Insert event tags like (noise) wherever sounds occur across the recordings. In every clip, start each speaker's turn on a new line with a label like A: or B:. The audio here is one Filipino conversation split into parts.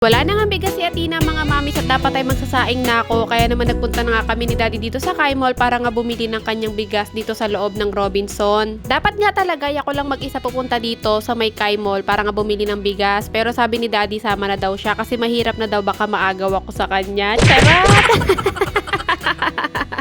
A: Wala na nga bigas si Atina mga mamis at dapat ay magsasaing na ako kaya naman nagpunta na nga kami ni Daddy dito sa Kai Mall para nga bumili ng kanyang bigas dito sa loob ng Robinson. Dapat nga talaga ako lang mag-isa pupunta dito sa may Kai Mall para nga bumili ng bigas pero sabi ni Daddy sama na daw siya kasi mahirap na daw baka maagaw ako sa kanya. Charot! (laughs)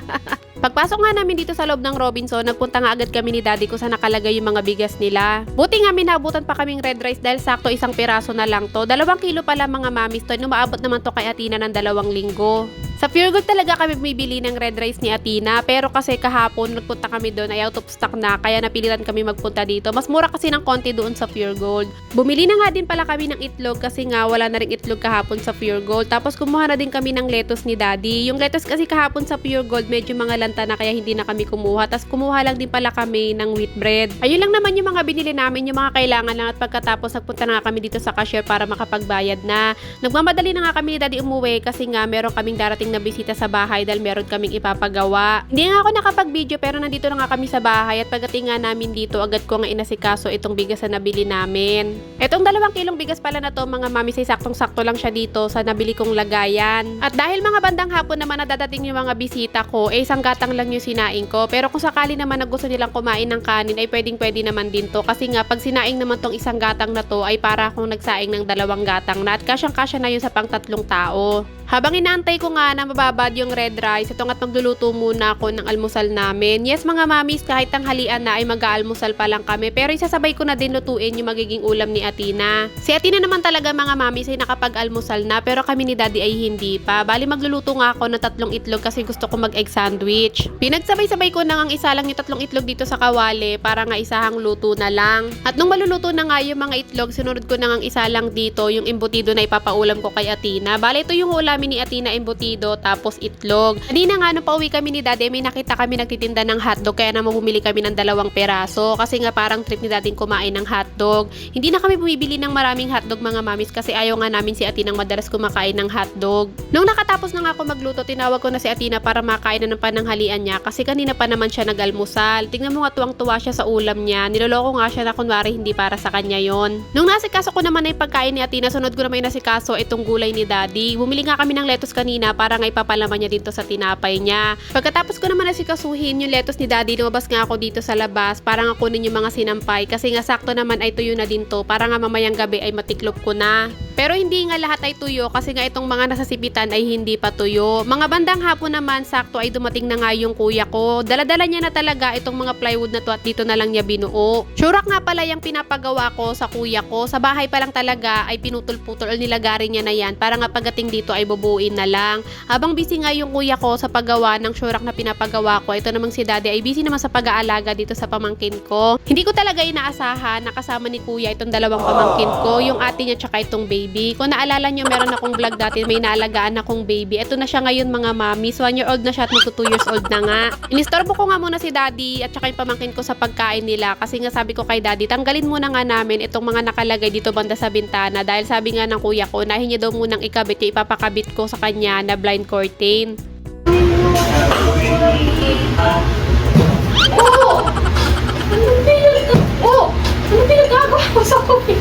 A: Pagpasok nga namin dito sa loob ng Robinson, nagpunta nga agad kami ni daddy ko sa nakalagay yung mga bigas nila. Buti nga minabutan pa kaming red rice dahil sakto isang piraso na lang to. Dalawang kilo pala mga mamis to. Numaabot naman to kay Atina ng dalawang linggo. Sa Pure Gold talaga kami bumibili ng red rice ni Atina pero kasi kahapon nagpunta kami doon ay out of stock na kaya napilitan kami magpunta dito. Mas mura kasi ng konti doon sa Pure Gold. Bumili na nga din pala kami ng itlog kasi nga wala na rin itlog kahapon sa Pure Gold. Tapos kumuha na din kami ng lettuce ni Daddy. Yung lettuce kasi kahapon sa Pure Gold medyo mga lanta na kaya hindi na kami kumuha. Tapos kumuha lang din pala kami ng wheat bread. Ayun lang naman yung mga binili namin, yung mga kailangan lang at pagkatapos nagpunta na nga kami dito sa cashier para makapagbayad na. Nagmamadali na nga kami ni Daddy umuwi kasi nga meron kaming darating na bisita sa bahay dahil meron kaming ipapagawa. Hindi nga ako nakapag-video pero nandito na nga kami sa bahay at pagdating nga namin dito agad ko nga inasikaso itong bigas na nabili namin. Etong dalawang kilong bigas pala na to mga mami say saktong-sakto lang siya dito sa nabili kong lagayan. At dahil mga bandang hapon naman na dadating yung mga bisita ko, eh isang gatang lang yung sinaing ko. Pero kung sakali naman na gusto nilang kumain ng kanin ay pwedeng pwede naman din to. Kasi nga pag sinaing naman tong isang gatang na to ay para akong nagsaing ng dalawang gatang na at kasyang kasya na yun sa pang tatlong tao. Habang inaantay ko nga na mababad yung red rice, ito nga't magluluto muna ako ng almusal namin. Yes mga mamis, kahit tanghalian na ay mag-aalmusal pa lang kami. Pero isasabay ko na din lutuin yung magiging ulam ni Atina. Si Atina naman talaga mga mamis ay nakapag-almusal na pero kami ni Daddy ay hindi pa. Bali magluluto nga ako ng tatlong itlog kasi gusto ko mag-egg sandwich. Pinagsabay-sabay ko na ang isa lang yung tatlong itlog dito sa kawali para nga isahang luto na lang. At nung maluluto na nga yung mga itlog, sinunod ko na ang isa lang dito yung embutido na ipapaulam ko kay Atina. Bali ito yung ulam ni Atina embutido tapos itlog. Kanina nga nung pauwi kami ni Daddy, may nakita kami nagtitinda ng hotdog kaya naman bumili kami ng dalawang peraso kasi nga parang trip ni Daddy kumain ng hotdog. Hindi na kami bumibili ng maraming hotdog mga mamis kasi ayaw nga namin si Atina madalas kumakain ng hotdog. Nung nakatapos na nga ako magluto, tinawag ko na si Atina para makain na ng pananghalian niya kasi kanina pa naman siya nag-almusal. Tingnan mo nga tuwang-tuwa siya sa ulam niya. Niloloko nga siya na kunwari hindi para sa kanya yon. Nung nasikaso ko naman ay pagkain ni Atina, sunod ko naman yung nasikaso itong gulay ni Daddy. Bumili nga kami ng lettuce kanina para nga ipapalaman niya dito sa tinapay niya. Pagkatapos ko naman nasikasuhin yung lettuce ni Daddy, lumabas nga ako dito sa labas para nga kunin yung mga sinampay kasi nga sakto naman ay tuyo na din to para nga mamayang gabi ay matiklop ko na. Pero hindi nga lahat ay tuyo kasi nga itong mga nasa sipitan ay hindi pa tuyo. Mga bandang hapon naman sakto ay dumating na nga yung kuya ko. Daladala niya na talaga itong mga plywood na to at dito na lang niya binuo. Surak nga pala yung pinapagawa ko sa kuya ko. Sa bahay pa lang talaga ay pinutol-putol o nilagarin niya na yan para nga pagdating dito ay bubuin na lang. Habang busy nga yung kuya ko sa paggawa ng surak na pinapagawa ko, ito namang si daddy ay busy naman sa pag-aalaga dito sa pamangkin ko. Hindi ko talaga inaasahan na kasama ni kuya itong dalawang pamangkin ko, yung ate niya tsaka itong baby. Kung naalala nyo, meron akong vlog dati, may naalagaan akong baby. Ito na siya ngayon mga mamis, one year old na siya at magto 2 years old na nga. Inistorbo ko nga muna si daddy at tsaka yung pamangkin ko sa pagkain nila kasi nga sabi ko kay daddy, tanggalin muna nga namin itong mga nakalagay dito banda sa bintana dahil sabi nga ng kuya ko, nahin niya daw munang ikabit yung ipapakabit ko sa kanya na blind curtain. Oh! Ano pinag... Oh! Ano pinagagawa mo sa kuya?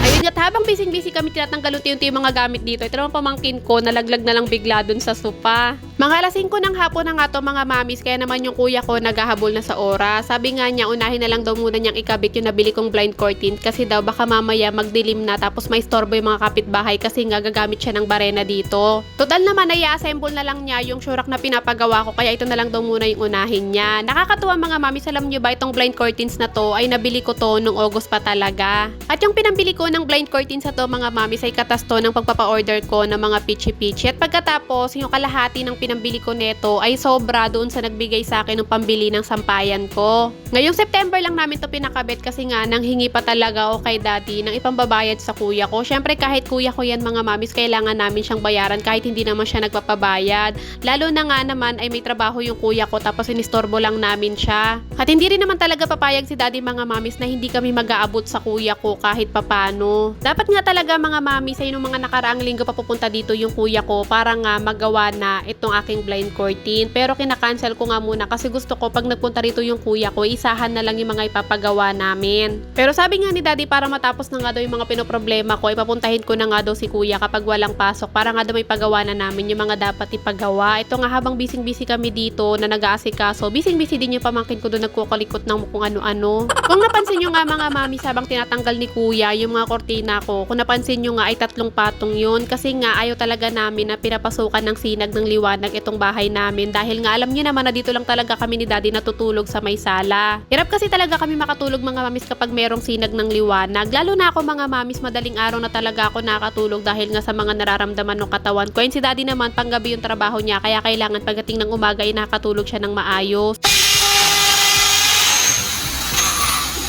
A: Ayun nga, habang busy-busy kami tinatanggal unti-unti yung mga gamit dito. Ito naman pamangkin ko, nalaglag na lang bigla dun sa sopa. Mga alas 5 ng hapon na nga to mga mamis, kaya naman yung kuya ko naghahabol na sa oras. Sabi nga niya, unahin na lang daw muna niyang ikabit yung nabili kong blind curtain kasi daw baka mamaya magdilim na tapos may storbo yung mga kapitbahay kasi nga gagamit siya ng barena dito. Total naman ay assemble na lang niya yung surak na pinapagawa ko kaya ito na lang daw muna yung unahin niya. Nakakatuwa mga mamis, alam niyo ba itong blind curtains na to ay nabili ko to nung August pa talaga. At yung pinambili ko ng blind curtains na to mga mamis ay katasto ng pagpapa-order ko ng mga pichi-pichi. At pagkatapos, yung kalahati ng pinambili ko neto ay sobra doon sa nagbigay sa akin ng pambili ng sampayan ko. Ngayong September lang namin to pinakabit kasi nga nang hingi pa talaga o kay daddy ng ipambabayad sa kuya ko. Syempre kahit kuya ko yan mga mamis, kailangan namin siyang bayaran kahit hindi naman siya nagpapabayad. Lalo na nga naman ay may trabaho yung kuya ko tapos inistorbo lang namin siya. At hindi rin naman talaga papayag si daddy mga mamis na hindi kami mag-aabot sa kuya ko kahit papano. Dapat nga talaga mga mami sa yung mga nakaraang linggo pa pupunta dito yung kuya ko para nga magawa na itong aking blind curtain. Pero kinakancel ko nga muna kasi gusto ko pag nagpunta rito yung kuya ko, isahan na lang yung mga ipapagawa namin. Pero sabi nga ni daddy para matapos na nga daw yung mga pinoproblema ko, ipapuntahin ko na nga daw si kuya kapag walang pasok para nga daw may pagawa na namin yung mga dapat ipagawa. Ito nga habang bising-busy kami dito na nag-aasikaso, bising-busy din yung pamangkin ko doon nagkukalikot ng kung ano-ano. Kung napansin nyo nga mga mami sabang tinatanggal ni kuya yung mga kortina ko, kung napansin nyo nga ay tatlong patong yun kasi nga ayaw talaga namin na pinapasukan ng sinag ng liwanag itong bahay namin dahil nga alam nyo naman na dito lang talaga kami ni daddy natutulog sa may sala. Hirap kasi talaga kami makatulog mga mamis kapag merong sinag ng liwanag. Lalo na ako mga mamis madaling araw na talaga ako nakatulog dahil nga sa mga nararamdaman ng katawan ko. And si daddy naman panggabi yung trabaho niya kaya kailangan pagdating ng umaga ay nakatulog siya ng maayos.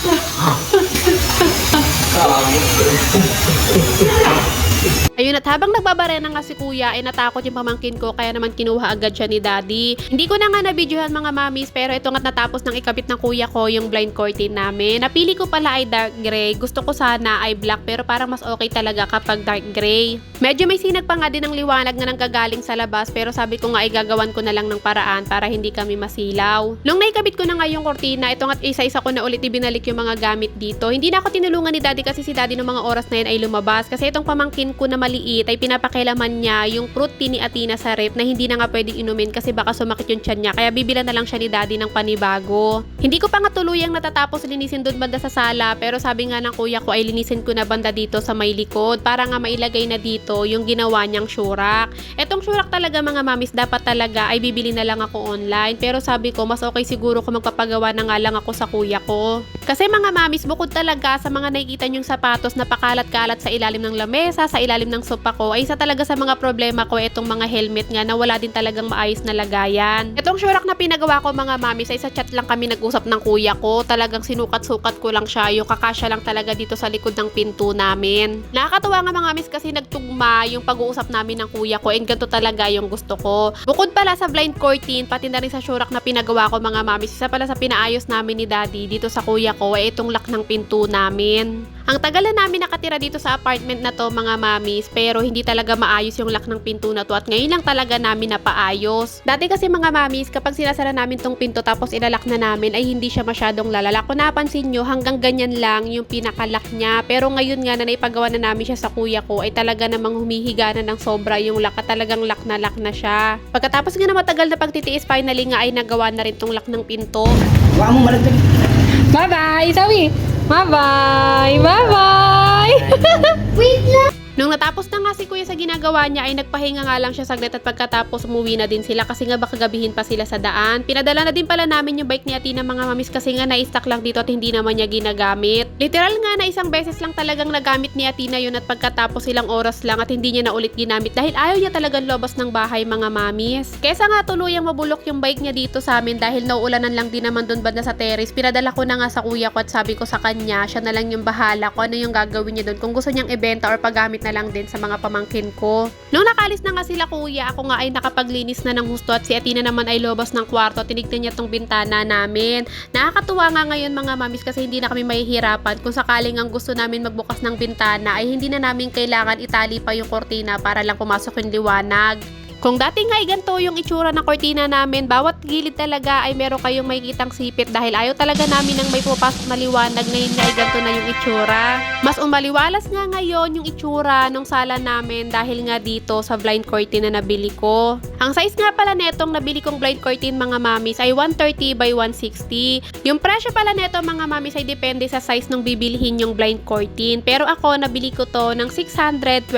A: (laughs) Ayun at habang nagbabarena nga si kuya ay natakot yung pamangkin ko kaya naman kinuha agad siya ni daddy. Hindi ko na nga na-videohan mga mamis pero ito nga't natapos ng ikabit ng kuya ko yung blind curtain namin. Napili ko pala ay dark gray. Gusto ko sana ay black pero parang mas okay talaga kapag dark gray. Medyo may sinag pa nga din ng liwanag na nanggagaling sa labas pero sabi ko nga ay gagawan ko na lang ng paraan para hindi kami masilaw. Nung naikabit ko na nga yung kortina, ito nga't isa-isa ko na ulit ibinalik yung mga gamit dito. Hindi na ako tinulungan ni daddy kasi si daddy ng mga oras na yun ay lumabas kasi itong pamangkin ko na maliit ay pinapakailaman niya yung fruit tea ni Atina sa rep na hindi na nga pwedeng inumin kasi baka sumakit yung tiyan niya kaya bibila na lang siya ni daddy ng panibago. Hindi ko pa nga tuluyang natatapos linisin doon banda sa sala pero sabi nga ng kuya ko ay linisin ko na banda dito sa may likod para nga mailagay na dito yung ginawa niyang syurak. Etong syurak talaga mga mamis dapat talaga ay bibili na lang ako online pero sabi ko mas okay siguro kung magpapagawa na nga lang ako sa kuya ko. Kasi mga mamis bukod talaga sa mga nakikita niyong sapatos na pakalat-kalat sa ilalim ng lamesa, sa ilalim ng sopa ko, ay isa talaga sa mga problema ko itong mga helmet nga na wala din talagang maayos na lagayan. Itong syurak na pinagawa ko mga mami, sa isa chat lang kami nag-usap ng kuya ko. Talagang sinukat-sukat ko lang siya. Yung kakasya lang talaga dito sa likod ng pinto namin. Nakakatuwa nga mga miss kasi nagtugma yung pag-uusap namin ng kuya ko and ganito talaga yung gusto ko. Bukod pala sa blind curtain, pati na rin sa syurak na pinagawa ko mga mamis, isa pala sa pinaayos namin ni daddy dito sa kuya ko ay itong lock ng pinto namin. Ang tagal na namin nakatira dito sa apartment na to mga mamis pero hindi talaga maayos yung lock ng pinto na to at ngayon lang talaga namin napaayos. Dati kasi mga mamis kapag sinasara namin tong pinto tapos ilalak na namin ay hindi siya masyadong lalala. Kung napansin nyo hanggang ganyan lang yung pinakalak niya pero ngayon nga na naipagawa na namin siya sa kuya ko ay talaga namang humihiga na ng sobra yung lock at talagang lock na lock na siya. Pagkatapos nga na matagal na pagtitiis finally nga ay nagawa na rin tong lock ng pinto.
B: Mo malagdag.
C: Bye-bye, Zoe! Bye-bye! Bye-bye! (laughs)
A: Nung natapos na nga si kuya sa ginagawa niya ay nagpahinga nga lang siya saglit at pagkatapos umuwi na din sila kasi nga baka gabihin pa sila sa daan. Pinadala na din pala namin yung bike ni Atina mga mamis kasi nga na-stuck lang dito at hindi naman niya ginagamit. Literal nga na isang beses lang talagang nagamit ni Atina yun at pagkatapos ilang oras lang at hindi niya na ulit ginamit dahil ayaw niya talagang lobas ng bahay mga mamis. Kesa nga tuluyang mabulok yung bike niya dito sa amin dahil nauulanan lang din naman doon banda sa terrace. Pinadala ko na nga sa kuya ko at sabi ko sa kanya, siya na lang yung bahala kung ano yung gagawin niya doon. Kung gusto niyang ibenta or paggamit na lang din sa mga pamangkin ko. Nung nakalis na nga sila kuya, ako nga ay nakapaglinis na ng husto at si Atina naman ay lobas ng kwarto. Tinignan niya tong bintana namin. Nakakatuwa nga ngayon mga mamis kasi hindi na kami mahihirapan. Kung sakaling ang gusto namin magbukas ng bintana ay hindi na namin kailangan itali pa yung kortina para lang pumasok yung liwanag. Kung dati nga ay ganito yung itsura ng kortina namin, bawat gilid talaga ay meron kayong makikitang sipit dahil ayaw talaga namin ng may pupasok na liwanag. Ngayon nga ay ganito na yung itsura. Mas umaliwalas nga ngayon yung itsura ng sala namin dahil nga dito sa blind curtain na nabili ko. Ang size nga pala netong nabili kong blind curtain mga mamis ay 130 by 160. Yung presyo pala neto mga mamis ay depende sa size ng bibilihin yung blind curtain. Pero ako nabili ko to ng 625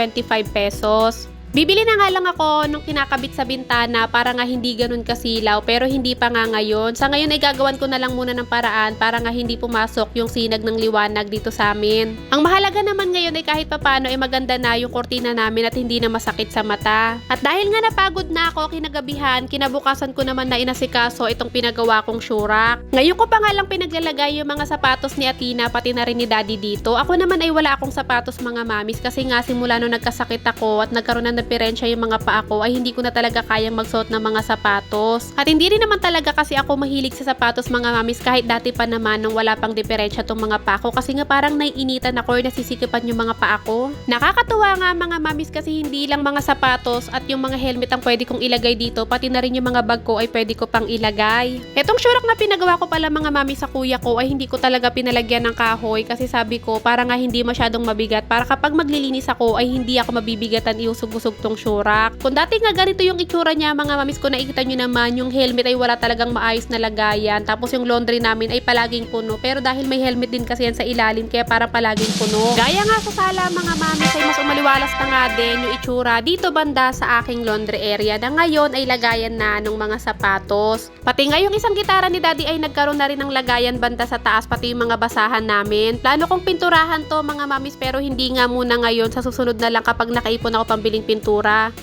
A: pesos. Bibili na nga lang ako nung kinakabit sa bintana para nga hindi ganun kasilaw pero hindi pa nga ngayon. Sa ngayon ay gagawan ko na lang muna ng paraan para nga hindi pumasok yung sinag ng liwanag dito sa amin. Ang mahalaga naman ngayon ay kahit papano ay maganda na yung kortina namin at hindi na masakit sa mata. At dahil nga napagod na ako kinagabihan, kinabukasan ko naman na inasikaso itong pinagawa kong syurak. Ngayon ko pa nga lang pinaglalagay yung mga sapatos ni Atina pati na rin ni Daddy dito. Ako naman ay wala akong sapatos mga mamis kasi nga simula nung nagkasakit ako at nagkaroon na diferensya yung mga paa ko ay hindi ko na talaga kayang magsuot ng mga sapatos. At hindi rin naman talaga kasi ako mahilig sa sapatos mga mamis kahit dati pa naman nung wala pang diferensya tong mga paa ko kasi nga parang naiinitan ako or nasisikipan yung mga paa ko. Nakakatuwa nga mga mamis kasi hindi lang mga sapatos at yung mga helmet ang pwede kong ilagay dito pati na rin yung mga bag ko ay pwede ko pang ilagay. Etong syurok na pinagawa ko pala mga mami sa kuya ko ay hindi ko talaga pinalagyan ng kahoy kasi sabi ko para nga hindi masyadong mabigat para kapag maglilinis ako ay hindi ako mabibigatan iusog-usog tong syurak. Kung dati nga ganito yung itsura niya mga mamis ko nakikita nyo naman yung helmet ay wala talagang maayos na lagayan tapos yung laundry namin ay palaging puno pero dahil may helmet din kasi yan sa ilalim kaya para palaging puno. Gaya nga sa sala mga mamis ay mas umaliwalas na nga din yung itsura dito banda sa aking laundry area na ngayon ay lagayan na ng mga sapatos. Pati nga yung isang gitara ni daddy ay nagkaroon na rin ng lagayan banda sa taas pati yung mga basahan namin. Plano kong pinturahan to mga mamis pero hindi nga muna ngayon sa susunod na lang kapag nakaipon ako pambiling pintura. Ventura.